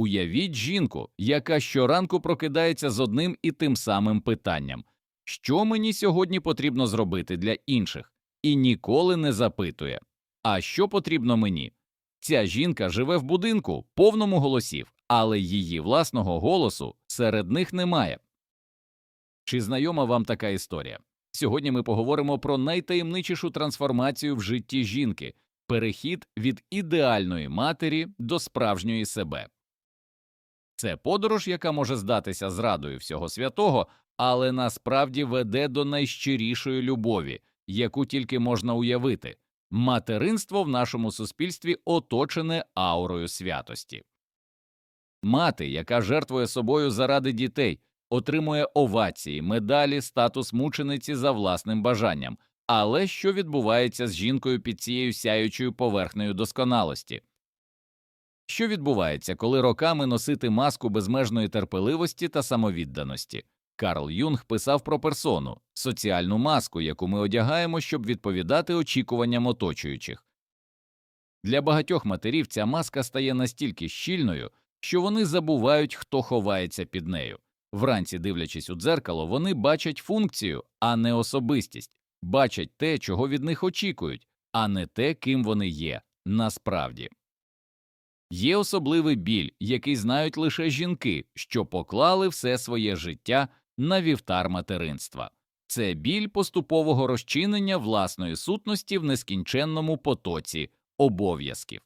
Уявіть жінку, яка щоранку прокидається з одним і тим самим питанням що мені сьогодні потрібно зробити для інших, і ніколи не запитує, а що потрібно мені. Ця жінка живе в будинку, повному голосів, але її власного голосу серед них немає. Чи знайома вам така історія? Сьогодні ми поговоримо про найтаємничішу трансформацію в житті жінки перехід від ідеальної матері до справжньої себе. Це подорож, яка може здатися зрадою всього святого, але насправді веде до найщирішої любові, яку тільки можна уявити. Материнство в нашому суспільстві оточене аурою святості. Мати, яка жертвує собою заради дітей, отримує овації, медалі, статус мучениці за власним бажанням. Але що відбувається з жінкою під цією сяючою поверхнею досконалості? Що відбувається, коли роками носити маску безмежної терпеливості та самовідданості? Карл Юнг писав про персону, соціальну маску, яку ми одягаємо, щоб відповідати очікуванням оточуючих. Для багатьох матерів ця маска стає настільки щільною, що вони забувають, хто ховається під нею. Вранці, дивлячись у дзеркало, вони бачать функцію, а не особистість, бачать те, чого від них очікують, а не те, ким вони є насправді. Є особливий біль, який знають лише жінки, що поклали все своє життя на вівтар материнства. Це біль поступового розчинення власної сутності в нескінченному потоці обов'язків.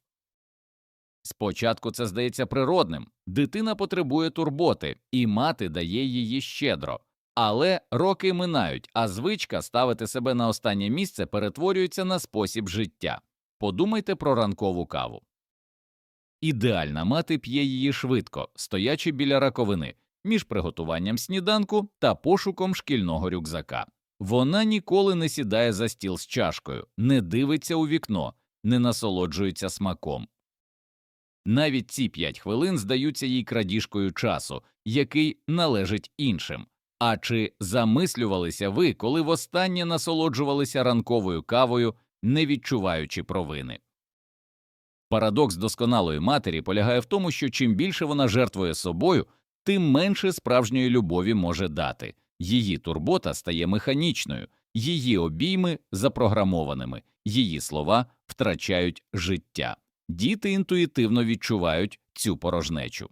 Спочатку це здається природним дитина потребує турботи, і мати дає її щедро. Але роки минають, а звичка ставити себе на останнє місце перетворюється на спосіб життя. Подумайте про ранкову каву. Ідеальна мати п'є її швидко, стоячи біля раковини, між приготуванням сніданку та пошуком шкільного рюкзака. Вона ніколи не сідає за стіл з чашкою, не дивиться у вікно, не насолоджується смаком. Навіть ці п'ять хвилин здаються їй крадіжкою часу, який належить іншим. А чи замислювалися ви, коли востаннє насолоджувалися ранковою кавою, не відчуваючи провини? Парадокс досконалої матері полягає в тому, що чим більше вона жертвує собою, тим менше справжньої любові може дати. Її турбота стає механічною, її обійми запрограмованими, її слова втрачають життя. Діти інтуїтивно відчувають цю порожнечу.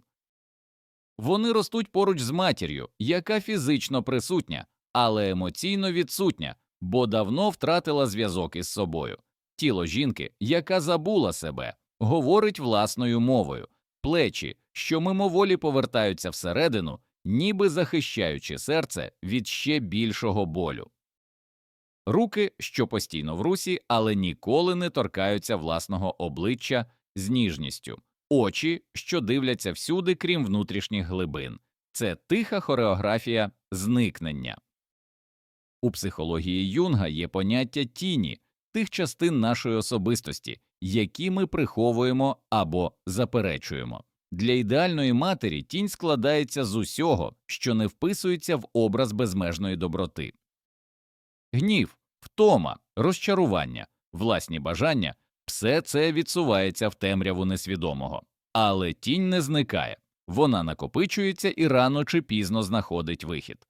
Вони ростуть поруч з матір'ю, яка фізично присутня, але емоційно відсутня, бо давно втратила зв'язок із собою. Тіло жінки, яка забула себе, говорить власною мовою, плечі, що мимоволі повертаються всередину, ніби захищаючи серце від ще більшого болю. Руки, що постійно в русі, але ніколи не торкаються власного обличчя з ніжністю, очі, що дивляться всюди, крім внутрішніх глибин. Це тиха хореографія зникнення. У психології Юнга є поняття тіні, тих частин нашої особистості, які ми приховуємо або заперечуємо. Для ідеальної матері тінь складається з усього, що не вписується в образ безмежної доброти. Гнів, втома, розчарування, власні бажання все це відсувається в темряву несвідомого, але тінь не зникає, вона накопичується і рано чи пізно знаходить вихід.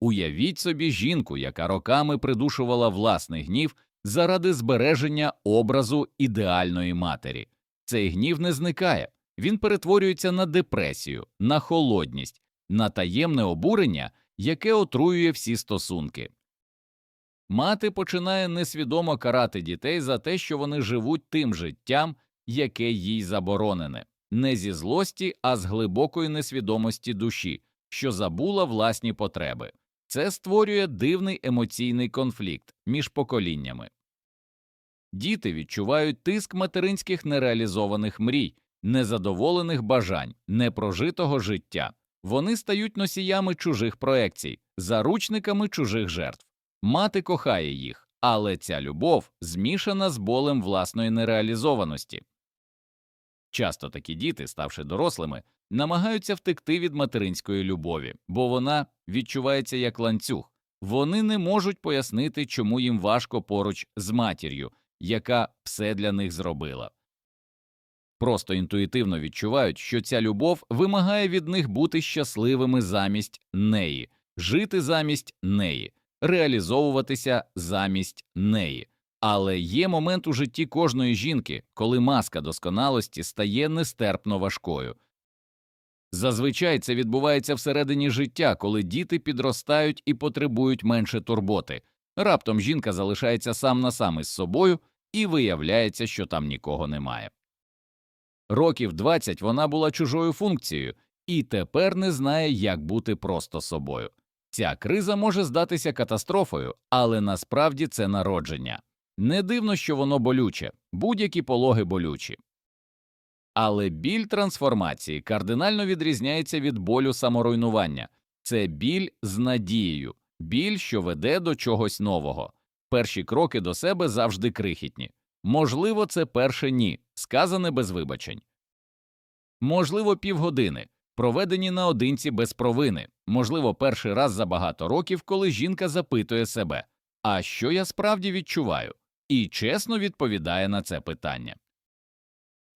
Уявіть собі жінку, яка роками придушувала власний гнів заради збереження образу ідеальної матері. Цей гнів не зникає, він перетворюється на депресію, на холодність, на таємне обурення, яке отруює всі стосунки. Мати починає несвідомо карати дітей за те, що вони живуть тим життям, яке їй заборонене, не зі злості, а з глибокої несвідомості душі, що забула власні потреби. Це створює дивний емоційний конфлікт між поколіннями. Діти відчувають тиск материнських нереалізованих мрій, незадоволених бажань, непрожитого життя. Вони стають носіями чужих проекцій, заручниками чужих жертв. Мати кохає їх, але ця любов змішана з болем власної нереалізованості. Часто такі діти, ставши дорослими, намагаються втекти від материнської любові, бо вона відчувається як ланцюг. Вони не можуть пояснити, чому їм важко поруч з матір'ю, яка все для них зробила. просто інтуїтивно відчувають, що ця любов вимагає від них бути щасливими замість неї, жити замість неї, реалізовуватися замість неї. Але є момент у житті кожної жінки, коли маска досконалості стає нестерпно важкою. Зазвичай це відбувається всередині життя, коли діти підростають і потребують менше турботи. Раптом жінка залишається сам на сам із собою і виявляється, що там нікого немає. Років 20 вона була чужою функцією і тепер не знає, як бути просто собою. Ця криза може здатися катастрофою, але насправді це народження. Не дивно, що воно болюче, будь-які пологи болючі. Але біль трансформації кардинально відрізняється від болю саморуйнування це біль з надією, біль, що веде до чогось нового. Перші кроки до себе завжди крихітні. Можливо, це перше ні, сказане без вибачень. Можливо, півгодини, проведені наодинці без провини, можливо, перший раз за багато років, коли жінка запитує себе, а що я справді відчуваю, і чесно відповідає на це питання.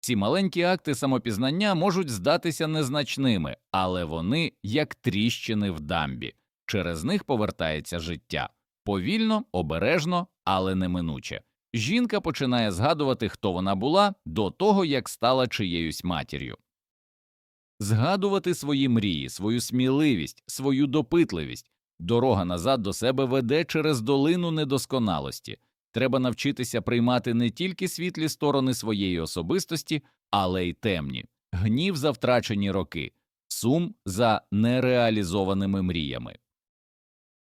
Ці маленькі акти самопізнання можуть здатися незначними, але вони як тріщини в дамбі, через них повертається життя повільно, обережно, але неминуче. Жінка починає згадувати, хто вона була до того, як стала чиєюсь матір'ю. Згадувати свої мрії, свою сміливість, свою допитливість. Дорога назад до себе веде через долину недосконалості. Треба навчитися приймати не тільки світлі сторони своєї особистості, але й темні, гнів за втрачені роки, сум за нереалізованими мріями.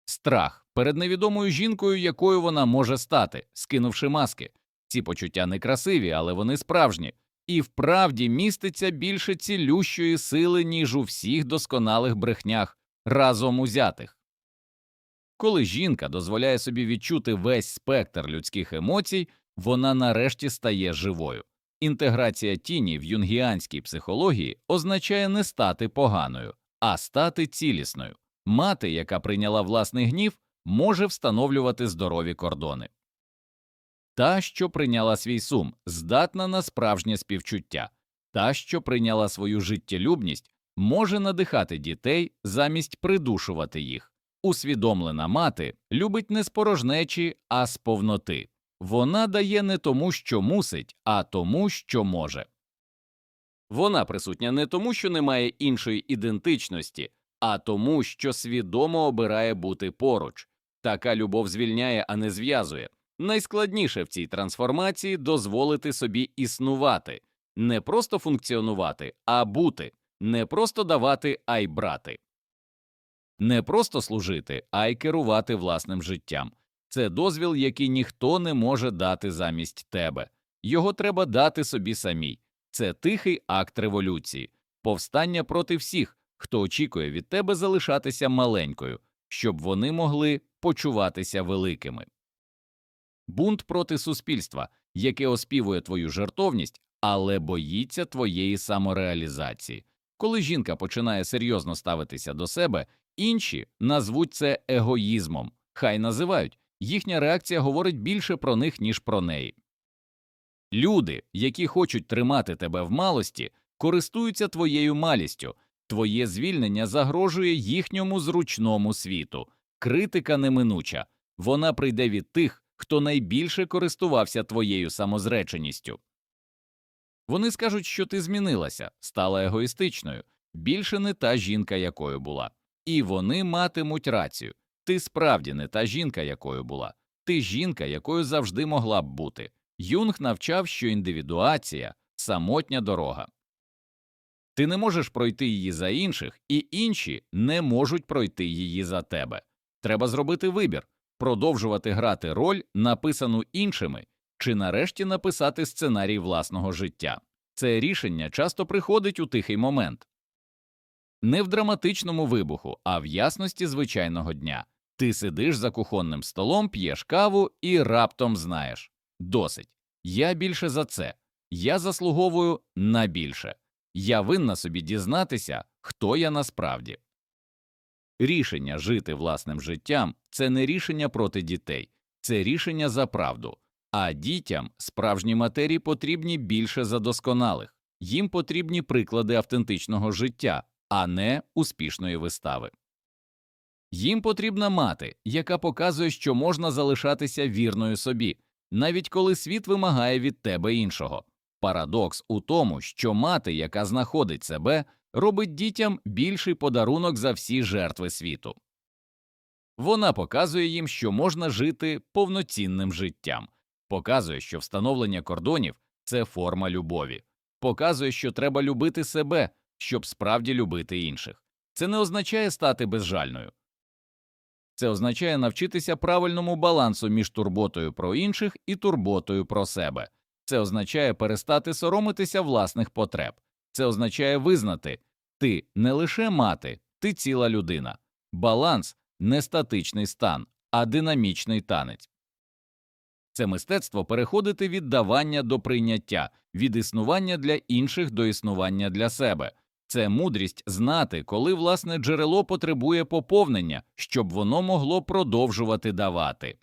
Страх перед невідомою жінкою, якою вона може стати, скинувши маски. Ці почуття не красиві, але вони справжні, і вправді міститься більше цілющої сили, ніж у всіх досконалих брехнях разом узятих. Коли жінка дозволяє собі відчути весь спектр людських емоцій, вона нарешті стає живою. Інтеграція тіні в юнгіанській психології означає не стати поганою, а стати цілісною. Мати, яка прийняла власний гнів, може встановлювати здорові кордони. Та, що прийняла свій сум, здатна на справжнє співчуття, та, що прийняла свою життєлюбність, може надихати дітей замість придушувати їх. Усвідомлена мати любить не з порожнечі, а з повноти. Вона дає не тому, що мусить, а тому, що може. Вона присутня не тому, що немає іншої ідентичності, а тому, що свідомо обирає бути поруч. Така любов звільняє, а не зв'язує. Найскладніше в цій трансформації дозволити собі існувати, не просто функціонувати, а бути, не просто давати, а й брати. Не просто служити, а й керувати власним життям. Це дозвіл, який ніхто не може дати замість тебе. Його треба дати собі самій. Це тихий акт революції, повстання проти всіх, хто очікує від тебе залишатися маленькою, щоб вони могли почуватися великими. Бунт проти суспільства, яке оспівує твою жертовність, але боїться твоєї самореалізації. Коли жінка починає серйозно ставитися до себе, інші назвуть це егоїзмом, хай називають їхня реакція говорить більше про них, ніж про неї. Люди, які хочуть тримати тебе в малості, користуються твоєю малістю, твоє звільнення загрожує їхньому зручному світу, критика неминуча, вона прийде від тих, хто найбільше користувався твоєю самозреченістю. Вони скажуть, що ти змінилася, стала егоїстичною, більше не та жінка, якою була, і вони матимуть рацію. Ти справді не та жінка, якою була, ти жінка, якою завжди могла б бути. Юнг навчав, що індивідуація самотня дорога. Ти не можеш пройти її за інших, і інші не можуть пройти її за тебе. Треба зробити вибір продовжувати грати роль, написану іншими, чи нарешті написати сценарій власного життя. Це рішення часто приходить у тихий момент. Не в драматичному вибуху, а в ясності звичайного дня. Ти сидиш за кухонним столом, п'єш каву і раптом знаєш досить. Я більше за це, я заслуговую на більше. Я винна собі дізнатися, хто я насправді. Рішення жити власним життям це не рішення проти дітей, це рішення за правду, а дітям справжні матерії потрібні більше за досконалих. їм потрібні приклади автентичного життя, а не успішної вистави. Їм потрібна мати, яка показує, що можна залишатися вірною собі, навіть коли світ вимагає від тебе іншого. Парадокс у тому, що мати, яка знаходить себе, робить дітям більший подарунок за всі жертви світу. Вона показує їм, що можна жити повноцінним життям, показує, що встановлення кордонів це форма любові, показує, що треба любити себе, щоб справді любити інших. Це не означає стати безжальною. Це означає навчитися правильному балансу між турботою про інших і турботою про себе. Це означає перестати соромитися власних потреб. Це означає визнати ти не лише мати, ти ціла людина. Баланс не статичний стан, а динамічний танець. Це мистецтво переходити від давання до прийняття, від існування для інших до існування для себе. Це мудрість знати, коли власне джерело потребує поповнення, щоб воно могло продовжувати давати.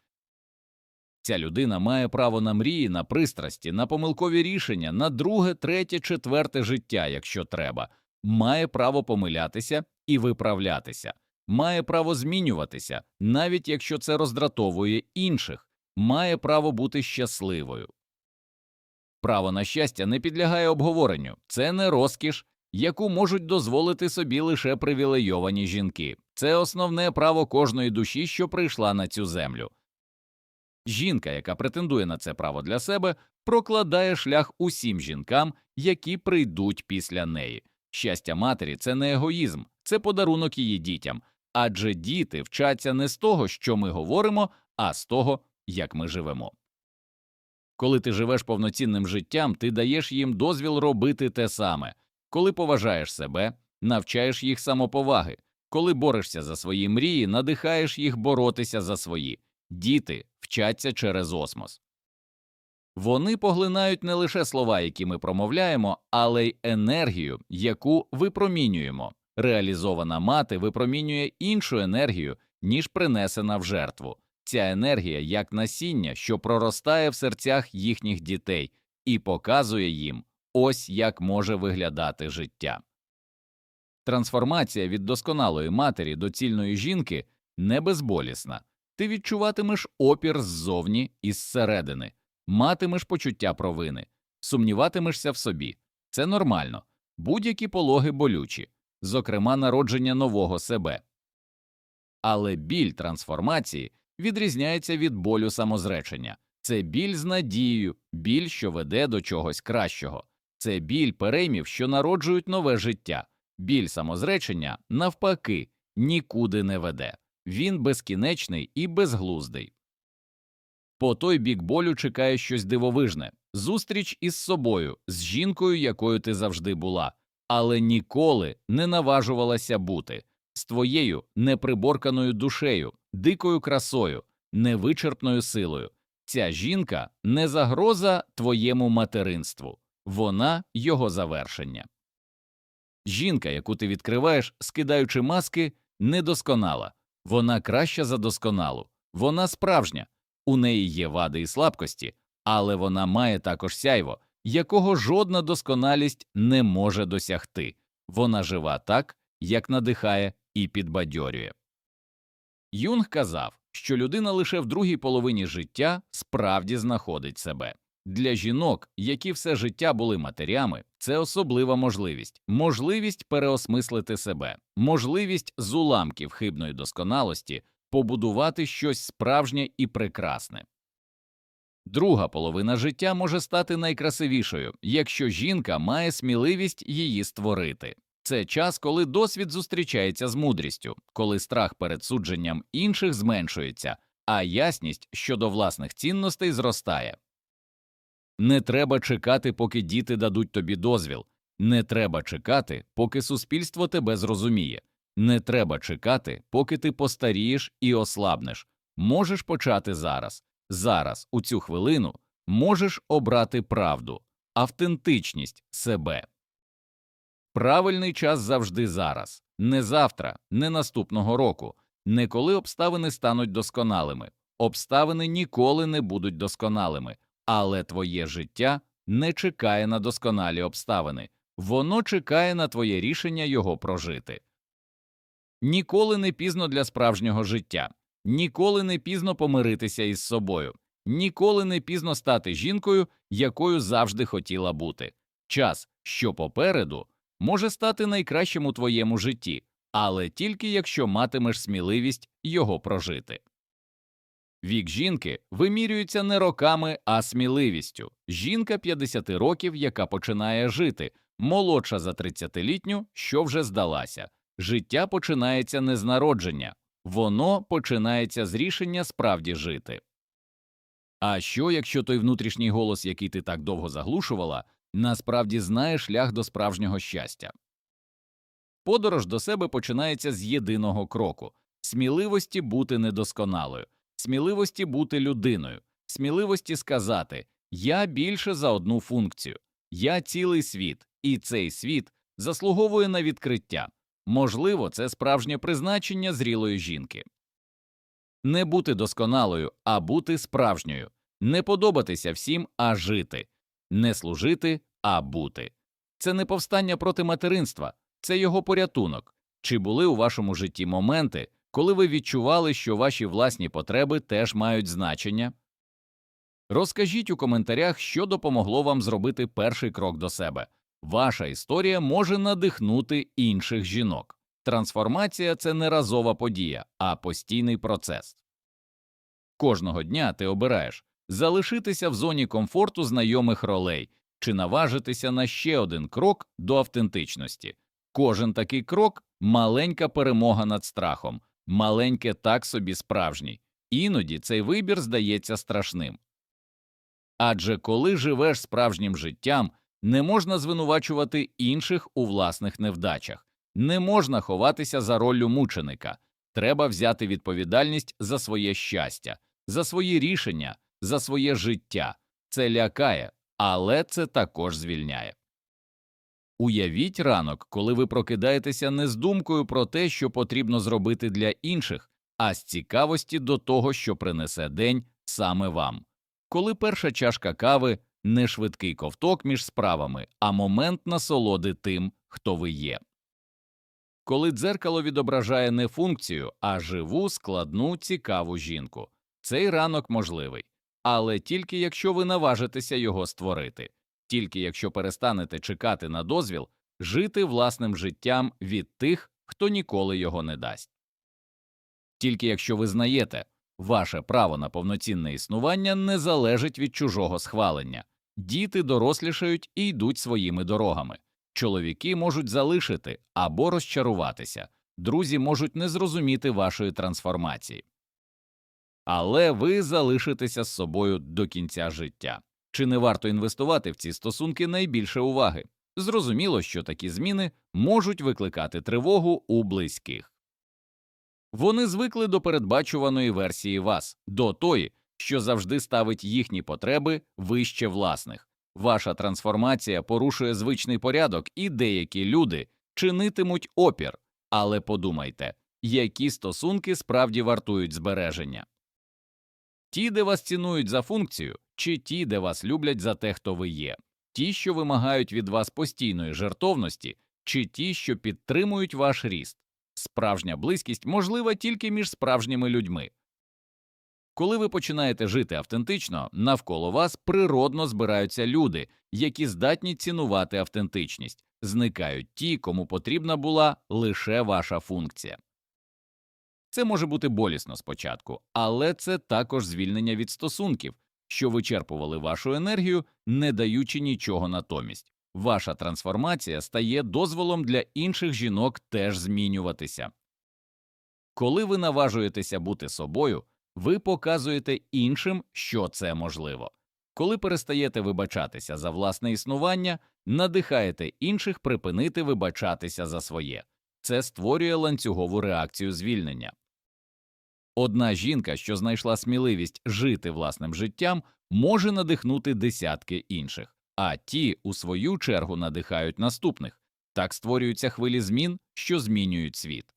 Ця людина має право на мрії, на пристрасті, на помилкові рішення, на друге, третє, четверте життя, якщо треба, має право помилятися і виправлятися, має право змінюватися, навіть якщо це роздратовує інших, має право бути щасливою. Право на щастя не підлягає обговоренню, це не розкіш, яку можуть дозволити собі лише привілейовані жінки. Це основне право кожної душі, що прийшла на цю землю. Жінка, яка претендує на це право для себе, прокладає шлях усім жінкам, які прийдуть після неї. Щастя матері це не егоїзм, це подарунок її дітям, адже діти вчаться не з того, що ми говоримо, а з того, як ми живемо. Коли ти живеш повноцінним життям, ти даєш їм дозвіл робити те саме. Коли поважаєш себе, навчаєш їх самоповаги, коли борешся за свої мрії, надихаєш їх боротися за свої. Діти вчаться через осмос. Вони поглинають не лише слова, які ми промовляємо, але й енергію, яку випромінюємо. Реалізована мати випромінює іншу енергію, ніж принесена в жертву. Ця енергія як насіння, що проростає в серцях їхніх дітей, і показує їм ось як може виглядати життя. Трансформація від досконалої матері до цільної жінки не безболісна. Ти відчуватимеш опір ззовні і зсередини, матимеш почуття провини, сумніватимешся в собі. Це нормально, будь-які пологи болючі, зокрема народження нового себе. Але біль трансформації відрізняється від болю самозречення. Це біль з надією, біль, що веде до чогось кращого, це біль переймів, що народжують нове життя, біль самозречення, навпаки, нікуди не веде він безкінечний і безглуздий. По той бік болю чекає щось дивовижне зустріч із собою, з жінкою, якою ти завжди була, але ніколи не наважувалася бути, з твоєю неприборканою душею, дикою красою, невичерпною силою. Ця жінка не загроза твоєму материнству, вона його завершення. Жінка, яку ти відкриваєш, скидаючи маски, недосконала. Вона краща за досконалу, вона справжня, у неї є вади і слабкості, але вона має також сяйво, якого жодна досконалість не може досягти. Вона жива так, як надихає і підбадьорює. Юнг казав, що людина лише в другій половині життя справді знаходить себе. Для жінок, які все життя були матерями, це особлива можливість, можливість переосмислити себе, можливість з уламків хибної досконалості побудувати щось справжнє і прекрасне. Друга половина життя може стати найкрасивішою, якщо жінка має сміливість її створити. Це час, коли досвід зустрічається з мудрістю, коли страх перед судженням інших зменшується, а ясність щодо власних цінностей зростає. Не треба чекати, поки діти дадуть тобі дозвіл, не треба чекати, поки суспільство тебе зрозуміє, не треба чекати, поки ти постарієш і ослабнеш. Можеш почати зараз, зараз, у цю хвилину, можеш обрати правду, автентичність себе. Правильний час завжди зараз, не завтра, не наступного року, не коли обставини стануть досконалими. Обставини ніколи не будуть досконалими але твоє життя не чекає на досконалі обставини, воно чекає на твоє рішення його прожити. Ніколи не пізно для справжнього життя, ніколи не пізно помиритися із собою, ніколи не пізно стати жінкою, якою завжди хотіла бути. Час, що попереду, може стати найкращим у твоєму житті, але тільки якщо матимеш сміливість його прожити. Вік жінки вимірюється не роками, а сміливістю. Жінка 50 років, яка починає жити, молодша за 30-літню, що вже здалася. Життя починається не з народження, воно починається з рішення справді жити. А що, якщо той внутрішній голос, який ти так довго заглушувала, насправді знає шлях до справжнього щастя? Подорож до себе починається з єдиного кроку сміливості бути недосконалою, сміливості бути людиною, сміливості сказати Я більше за одну функцію, я цілий світ, і цей світ заслуговує на відкриття. Можливо, це справжнє призначення зрілої жінки. Не бути досконалою, а бути справжньою, не подобатися всім, а жити, не служити, а бути. Це не повстання проти материнства, це його порятунок. Чи були у вашому житті моменти, коли ви відчували, що ваші власні потреби теж мають значення? Розкажіть у коментарях, що допомогло вам зробити перший крок до себе. Ваша історія може надихнути інших жінок. Трансформація це не разова подія, а постійний процес. Кожного дня ти обираєш залишитися в зоні комфорту знайомих ролей чи наважитися на ще один крок до автентичності. Кожен такий крок маленька перемога над страхом, маленьке так собі справжній. Іноді цей вибір здається страшним. Адже коли живеш справжнім життям, не можна звинувачувати інших у власних невдачах, не можна ховатися за роллю мученика, треба взяти відповідальність за своє щастя, за свої рішення, за своє життя. Це лякає, але це також звільняє. Уявіть ранок, коли ви прокидаєтеся не з думкою про те, що потрібно зробити для інших, а з цікавості до того, що принесе день саме вам. Коли перша чашка кави не швидкий ковток між справами, а момент насолоди тим, хто ви є. Коли дзеркало відображає не функцію, а живу, складну, цікаву жінку, цей ранок можливий, але тільки якщо ви наважитеся його створити, тільки якщо перестанете чекати на дозвіл, жити власним життям від тих, хто ніколи його не дасть. Тільки якщо ви знаєте, ваше право на повноцінне існування не залежить від чужого схвалення, діти дорослішають і йдуть своїми дорогами. Чоловіки можуть залишити або розчаруватися, друзі можуть не зрозуміти вашої трансформації. Але ви залишитеся з собою до кінця життя. Чи не варто інвестувати в ці стосунки найбільше уваги? Зрозуміло, що такі зміни можуть викликати тривогу у близьких. Вони звикли до передбачуваної версії вас, до тої, що завжди ставить їхні потреби вище власних. Ваша трансформація порушує звичний порядок, і деякі люди чинитимуть опір, але подумайте, які стосунки справді вартують збереження. Ті, де вас цінують за функцію, чи ті, де вас люблять за те, хто ви є, ті, що вимагають від вас постійної жертовності, чи ті, що підтримують ваш ріст. Справжня близькість можлива тільки між справжніми людьми. Коли ви починаєте жити автентично, навколо вас природно збираються люди, які здатні цінувати автентичність, зникають ті, кому потрібна була лише ваша функція. Це може бути болісно спочатку, але це також звільнення від стосунків, що вичерпували вашу енергію, не даючи нічого натомість. Ваша трансформація стає дозволом для інших жінок теж змінюватися. Коли ви наважуєтеся бути собою, ви показуєте іншим, що це можливо. Коли перестаєте вибачатися за власне існування, надихаєте інших припинити вибачатися за своє. Це створює ланцюгову реакцію звільнення. Одна жінка, що знайшла сміливість жити власним життям, може надихнути десятки інших, а ті, у свою чергу, надихають наступних. Так створюються хвилі змін, що змінюють світ.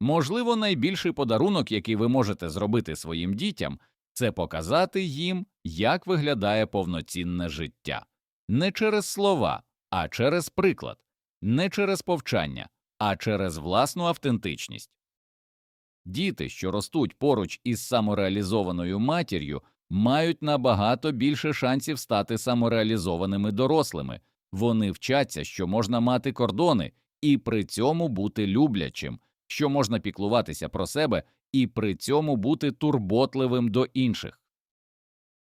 Можливо, найбільший подарунок, який ви можете зробити своїм дітям, це показати їм, як виглядає повноцінне життя. Не через слова, а через приклад, не через повчання, а через власну автентичність. Діти, що ростуть поруч із самореалізованою матір'ю, мають набагато більше шансів стати самореалізованими дорослими. Вони вчаться, що можна мати кордони і при цьому бути люблячим, що можна піклуватися про себе і при цьому бути турботливим до інших,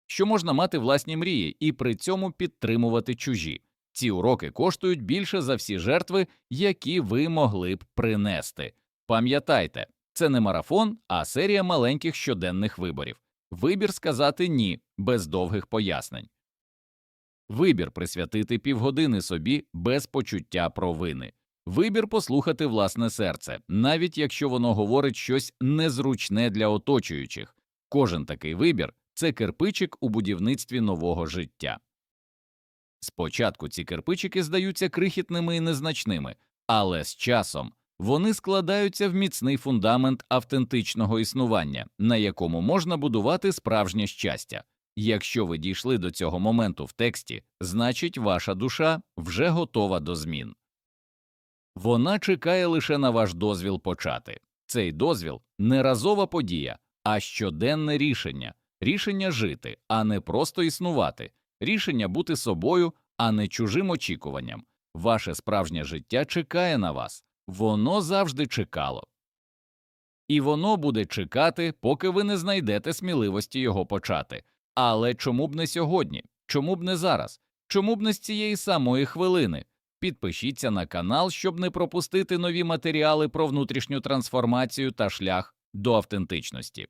що можна мати власні мрії і при цьому підтримувати чужі. Ці уроки коштують більше за всі жертви, які ви могли б принести. Пам'ятайте, це не марафон, а серія маленьких щоденних виборів. Вибір сказати ні без довгих пояснень. Вибір присвятити півгодини собі без почуття провини. Вибір послухати власне серце, навіть якщо воно говорить щось незручне для оточуючих. Кожен такий вибір це кирпичик у будівництві нового життя. Спочатку ці кирпичики здаються крихітними і незначними, але з часом вони складаються в міцний фундамент автентичного існування, на якому можна будувати справжнє щастя. Якщо ви дійшли до цього моменту в тексті, значить ваша душа вже готова до змін. Вона чекає лише на ваш дозвіл почати. Цей дозвіл не разова подія, а щоденне рішення, рішення жити, а не просто існувати, рішення бути собою, а не чужим очікуванням. Ваше справжнє життя чекає на вас, воно завжди чекало. І воно буде чекати, поки ви не знайдете сміливості його почати. Але чому б не сьогодні? Чому б не зараз? Чому б не з цієї самої хвилини? Підпишіться на канал, щоб не пропустити нові матеріали про внутрішню трансформацію та шлях до автентичності.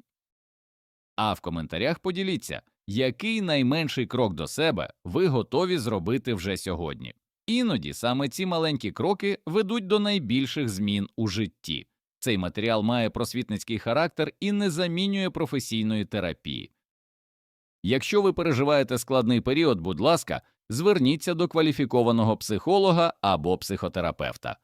А в коментарях поділіться, який найменший крок до себе ви готові зробити вже сьогодні. Іноді саме ці маленькі кроки ведуть до найбільших змін у житті. Цей матеріал має просвітницький характер і не замінює професійної терапії. Якщо ви переживаєте складний період, будь ласка, зверніться до кваліфікованого психолога або психотерапевта.